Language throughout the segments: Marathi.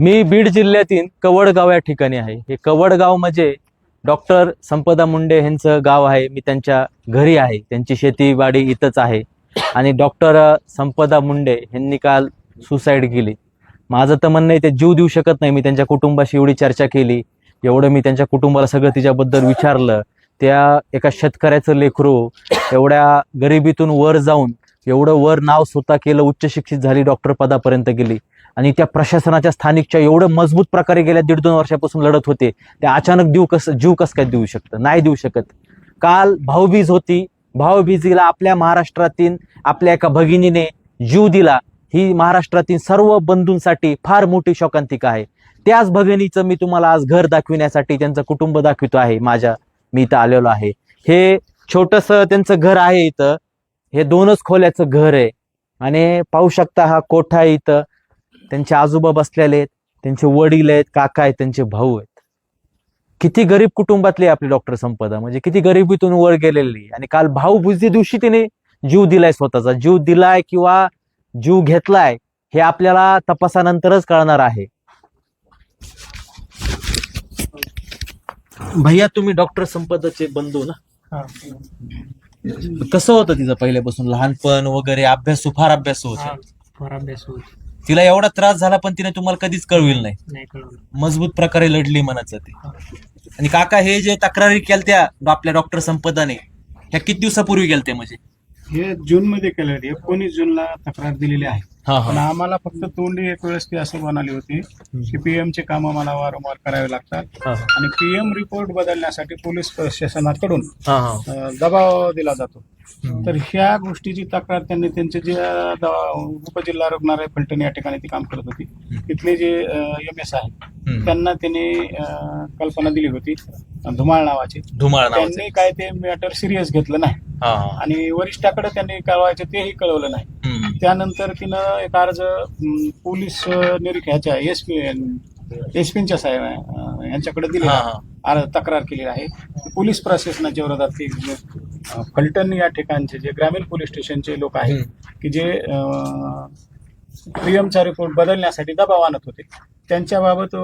मी बीड जिल्ह्यातील कवडगाव या ठिकाणी आहे. हे कवडगाव म्हणजे डॉक्टर संपदा मुंडे यांचं गाव आहे. मी त्यांच्या घरी आहे. त्यांची शेतीवाडी इथंच आहे. आणि डॉक्टर संपदा मुंडे यांनी काल सुसाईड केली. माझं तर म्हणणं आहे ते जीव देऊ शकत नाही. मी त्यांच्या कुटुंबाशी एवढी चर्चा केली. एवढं मी त्यांच्या कुटुंबाला सगळं तिच्याबद्दल विचारलं. त्या एका शेतकऱ्याचं लेकरू एवढ्या गरिबीतून वर जाऊन एवढं वर नाव स्वतः केलं उच्च शिक्षित झाली डॉक्टर पदापर्यंत गेली. आणि त्या प्रशासनाच्या स्थानिकच्या एवढं मजबूत प्रकारे गेल्या दीड दोन वर्षापासून लढत होते ते अचानक देऊ कसं जीव कसं काय देऊ शकतं? नाही देऊ शकत. काल भाऊबीज होती. भाऊबीजीला आपल्या महाराष्ट्रातील आपल्या एका भगिनीने जीव दिला. ही महाराष्ट्रातील सर्व बंधूंसाठी फार मोठी शोकांतिका आहे. त्याच भगिनीचं मी तुम्हाला आज घर दाखविण्यासाठी त्यांचं कुटुंब दाखवितो आहे माझ्या मी इथं आलेलो आहे. हे छोटस त्यांचं घर आहे इथं. हे दोनच खोल्याचं घर आहे. आणि पाहू शकता हा कोठा आहे इथं. त्यांचे आजोबा बसलेले आहेत त्यांचे वडील आहेत काका आहेत त्यांचे भाऊ आहेत. किती गरीब कुटुंबातली आपली डॉक्टर संपदा म्हणजे किती गरिबीतून वर गेलेली आणि काल भाऊबुजी दिवशी तिने जीव दिलाय स्वतःचा. जीव दिलाय किंवा जीव घेतलाय हे आपल्याला तपासानंतरच कळणार आहे. भैया तुम्ही डॉक्टर संपदाचे बंधू ना? कसं होतं तिचं पहिल्यापासून? लहानपण वगैरे अभ्यासू फार अभ्यासू होत फार अभ्यास होत. तिला एवढा त्रास झाला पण तिने तुम्हाला कधीच कळविल नाही. नाही कळवलं. मजबूत प्रकारे लढली म्हणायचं ते. आणि काका हे जे तक्रारी केलत्या आपल्या डॉक्टर संपदाने ह्या किती दिवसापूर्वी केलत्या म्हणजे? हे जून मध्ये केलं एकोणीस जूनला तक्रार दिलेली आहे. हा पण आम्हाला फक्त तोंडी एक वेळेस ती असं म्हणाली होती की पीएम चे काम मला वारंवार करावे लागतात. आणि पीएम रिपोर्ट बदलण्यासाठी पोलीस प्रशासनाकडून दबाव दिला जातो. तर ह्या गोष्टीची तक्रार त्यांनी त्यांचे जे उपजिल्हा रुग्णालय फलटण या ठिकाणी ती काम करत होती. तिथले जे एम एस आहेत हम्म. त्यांना त्यांनी कल्पना दिली होती धुमाळ नावाची. धुमाळ त्यांनी काय ते मॅटर सिरियस घेतलं नाही. आणि वरिष्ठाकडे त्यांनी कळवायचं तेही कळवलं नाही. त्यानंतर तिनं एक अर्ज पोलीस निरीक्षकाच्या एस पी एस पीच्या साहेब यांच्याकडे दिली. अर्ज तक्रार केली आहे. पोलीस प्रशासनाच्या विरोधात ती अं, फलटण या ठिकाणचे जे ग्रामीण पोलीस स्टेशनचे लोक आहेत की जे पीएमचा रिपोर्ट बदलण्यासाठी दबाव आणत होते त्यांच्याबाबत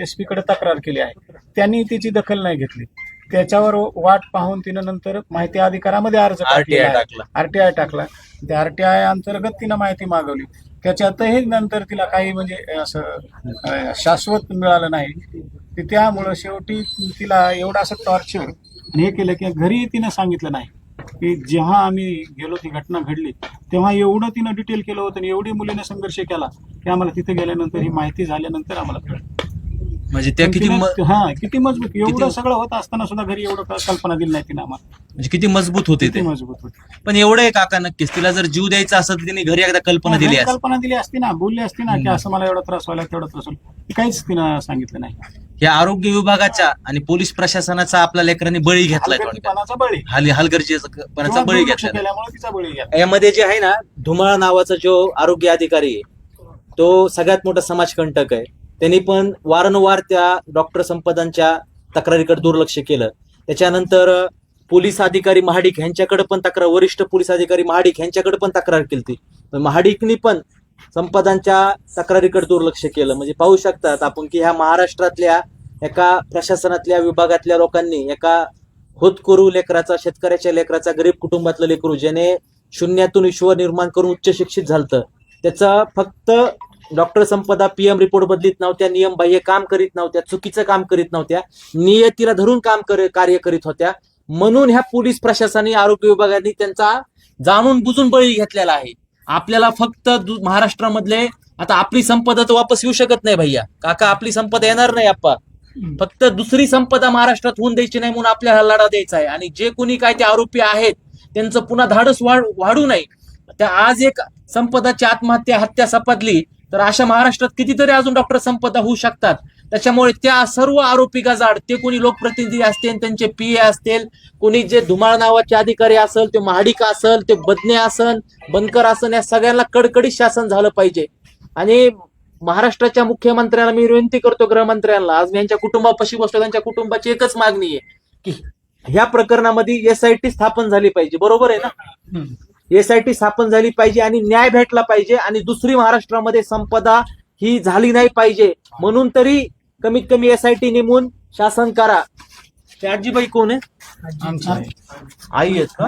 एस पीकडे तक्रार केली आहे. त्यांनी तिची दखल नाही घेतली. त्याच्यावर वाट पाहून तिनं नंतर माहिती अधिकारामध्ये अर्ज RTI टाकला. आरटीआय टाकला. त्या आरटीआय अंतर्गत तिनं माहिती मागवली. त्याच्यातही नंतर तिला काही म्हणजे असं शाश्वत मिळालं नाही. त्यामुळं शेवटी तिला एवढं असं टॉर्चर आणि हे केलं की घरी तिनं सांगितलं नाही. की जेव्हा आम्ही गेलो ती घटना घडली तेव्हा एवढं तिनं डिटेल केलं होतं आणि एवढी मुलीने संघर्ष केला की आम्हाला तिथे गेल्यानंतर ही माहिती झाल्यानंतर आम्हाला कळलं. म्हणजे त्या पण किती तिनं- म- हा किती मजबूत एवढं सगळं होत असताना सुद्धा घरी एवढं क- कल्पना दिली नाही तिने आम्हाला. म्हणजे किती मजबूत होते किती ते. मजबूत होती. पण एवढं आहे काका नक्कीच तिला जर जीव द्यायचा असत तिने घरी एकदा कल्पना दिली घरी असती कल्पना दिली असती ना बोलली असती ना की असं मला एवढा त्रास व्हायला तेवढा त्रास होईल ती काहीच तिनं सांगितलं नाही. या आरोग्य विभागाच्या आणि पोलीस प्रशासनाचा आपल्या लेकरांनी बळी घेतलाय थोडक्यात. हलगर्जीपणाचा बळी. हाल हलगर्जीपणाचा किंवा बळी दुर्लक्ष घेतला. केल्यामुळे तिचा बळी घ्या यामध्ये जे आहे ना धुमाळ नावाचा जो आरोग्य अधिकारी आहे तो सगळ्यात मोठा समाजकंटक आहे. त्यांनी पण वारंवार त्या डॉक्टर संपदांच्या तक्रारीकडे दुर्लक्ष केलं. त्याच्यानंतर पोलीस अधिकारी महाडिक यांच्याकडे पण तक्रार वरिष्ठ पोलीस अधिकारी महाडिक यांच्याकडे पण तक्रार केली होती. महाडिकनी पण संपदांच्या तक्रारीकडे दुर्लक्ष केलं. म्हणजे पाहू शकतात आपण की ह्या महाराष्ट्रातल्या एका प्रशासनातल्या विभागातल्या लोकांनी एका होतकरू लेकराचा शेतकऱ्याच्या लेकराचा गरीब कुटुंबातलं लेकरू ज्याने शून्यातून ईश्वर निर्माण करून उच्च शिक्षित झालतं त्याचा फक्त डॉक्टर संपदा पीएम रिपोर्ट बदलीत नव्हत्या नियम बाह्य काम करीत नव्हत्या चुकीचं काम करीत नव्हत्या नियतीला धरून काम कर कार्य करीत होत्या. म्हणून ह्या पोलीस प्रशासनाने आरोग्य विभागाने त्यांचा जाणून बुजून बळी घेतलेला आहे. आपल्याला फक्त महाराष्ट्रामधले आता आपली संपदा तर वापस येऊ शकत नाही भैया. काका आपली संपदा येणार नाही आप्पा. फक्त दुसरी संपदा महाराष्ट्रात होऊन द्यायची नाही म्हणून आपल्याला लढा द्यायचा आहे. आणि जे कोणी काय ते आरोपी आहेत त्यांचं पुन्हा धाडस वाढ वाढू नये. त्या आज एक संपदाची आत्महत्या हत्या सपदली. तर अशा महाराष्ट्रात कितीतरी अजून डॉक्टर संपदा होऊ शकतात. त्याच्यामुळे त्या सर्व आरोपी गजाड ते कोणी लोकप्रतिनिधी असतील त्यांचे पी ए असतील कोणी जे धुमाळ नावाचे अधिकारी असेल ते महाडिक असेल ते बदने असन बनकर असन या सगळ्यांना कडकडीत शासन झालं पाहिजे. आणि महाराष्ट्राच्या मुख्यमंत्र्यांना मी विनंती करतो गृहमंत्र्यांना आज यांच्या कुटुंबापाशी बसतो त्यांच्या कुटुंबाची एकच मागणी आहे की ह्या प्रकरणामध्ये एस आय टी स्थापन झाली पाहिजे. बरोबर आहे ना? एस आय टी स्थापन झाली पाहिजे आणि न्याय भेटला पाहिजे आणि दुसरी महाराष्ट्रामध्ये संपदा ही झाली नाही पाहिजे. म्हणून तरी कमीत कमी एस आय टी नेमून शासन करा. ते आजीबाई कोण आहे. आई. आहेत का.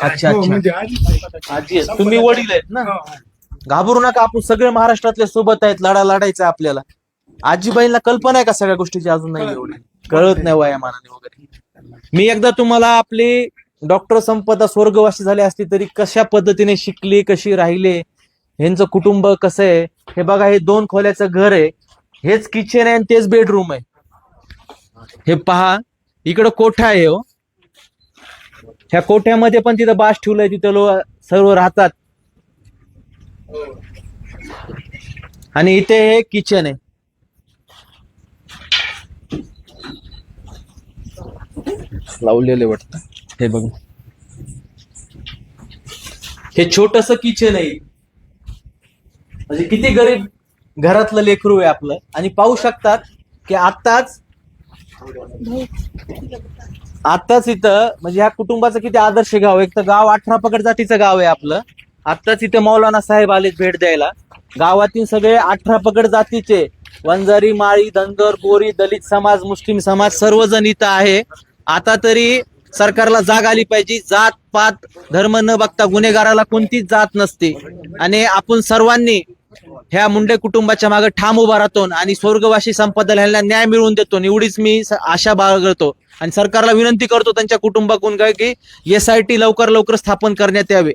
अच्छा हो, अच्छा म्हणजे आजी- आहेत. तुम्ही वडील आहेत ना? हो. घाबरू नका आपण सगळे महाराष्ट्रातले सोबत आहेत. लढा लढायचा आपल्याला. आजीबाईंना कल्पना आहे का सगळ्या गोष्टीची अजून नाही एवढी? कळत नाही वयामानाने वगैरे. मी एकदा तुम्हाला आपली डॉक्टर संपदा स्वर्गवासी झाले असली तरी कशा पद्धतीने शिकले कशी राहिले ह्यांचं कुटुंब कसं आहे? हे बघा हे दोन खोल्याचं घर आहे. हेच किचन आहे आणि तेच बेडरूम आहे. हे पहा इकडं कोठा आहे हो? ह्या कोठ्यामध्ये पण तिथं बास ठेवलंय तिथं लोक सर्व राहतात. आणि इथे हे किचन आहे. लावलेले वाटतं. हे बघ. हे छोटस किचन आहे. म्हणजे किती गरीब घरातलं लेकरू आहे आपलं. आणि पाहू शकतात की आताच आताच इथं म्हणजे ह्या कुटुंबाचं किती आदर्श गाव आहे. एक तर गाव अठरा पकड जातीचं गाव आहे आपलं. आताच इथे मौलाना साहेब आलेत भेट द्यायला. गावातील सगळे अठरा पकड जातीचे वंजारी माळी धनगर गोरी दलित समाज मुस्लिम समाज सर्वजण इथं आहे. आता तरी सरकारला जाग आली पाहिजे. जात पात धर्म न बघता गुन्हेगाराला कोणतीच जात नसते. आणि आपण सर्वांनी ह्या मुंडे कुटुंबाच्या मागे ठाम उभा राहतो आणि स्वर्गवासी संपदा ह्यांना न्याय मिळवून देतो. एवढीच मी आशा बाळगतो. आणि सरकारला विनंती करतो त्यांच्या कुटुंबाकडून काय की एस आय टी लवकर लवकर स्थापन करण्यात यावे.